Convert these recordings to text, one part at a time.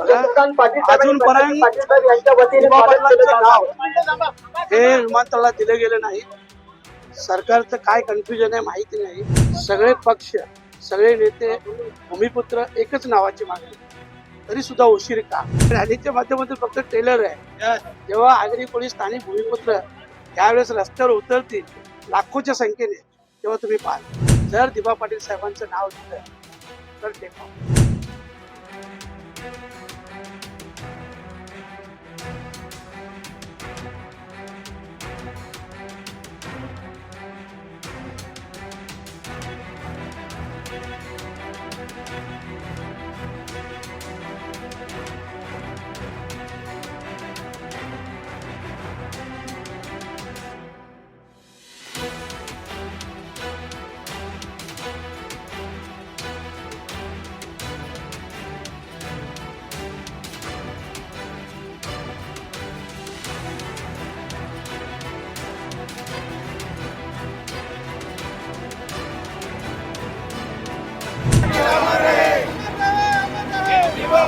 अजूनपर्यंत दिवा पाटलांचं नाव हे विमानतळाला दिलं गेलं नाही. सरकारचं काय कन्फ्युजन आहे माहिती नाही. सगळे पक्ष सगळे नेते भूमिपुत्र एकच नावाची मागणी. तरी सुद्धा उशीर का? रॅलीच्या माध्यमातून फक्त टेलर आहे. जेव्हा आगरी पोलीस स्थानिक भूमिपुत्र यावेळेस रस्त्यावर उतरतील लाखोच्या संख्येने तेव्हा तुम्ही पाहाल. जर दिबा पाटील साहेबांचं नाव दिलं तर うん。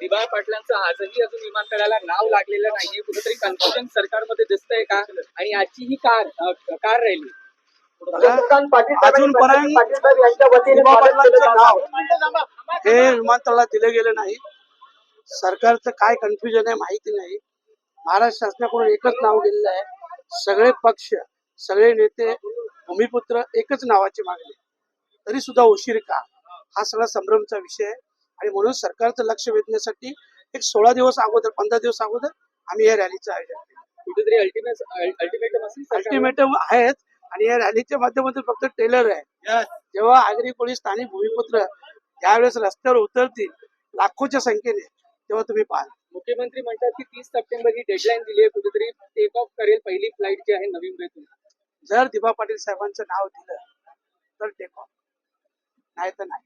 बोला पाटलांचं आजही अजून विमानतळाला नाव लागलेलं नाहीये. कुठेतरी कन्फ्युजन सरकारमध्ये दिसतंय का? आणि आजची ही कार कार राहिली हे. विमानतळाला दिलं गेलं नाही. सरकारचं काय कन्फ्युजन आहे माहिती नाही. महाराष्ट्र शासनाकडून एकच नाव गेलेलं आहे. सगळे पक्ष सगळे नेते भूमिपुत्र एकच नावाची मागणी तरी सुद्धा उशीर का? हा सगळा संभ्रमचा विषय आहे. आणि म्हणून सरकारचं लक्ष वेधण्यासाठी एक सोळा दिवस अगोदर पंधरा दिवस अगोदर आम्ही या रॅलीचं आयोजन केलं. कुठेतरी अल्टिमेट अल्टिमेटम आहेत आणि या रॅलीच्या माध्यमातून फक्त टेलर आहे. जेव्हा आगरी पोलीस स्थानिक भूमिपुत्र यावेळेस रस्त्यावर उतरतील लाखोच्या संख्येने तेव्हा तुम्ही पाहाल. मुख्यमंत्री म्हणतात की तीस सप्टेंबर ही डेडलाईन दिली आहे कुठेतरी टेक ऑफ करेल पहिली फ्लाईट जी आहे नवी मुंबईतून जर दिबा पाटील साहेबांचं नाव दिलं तर टेक ऑफ नाही तर नाही.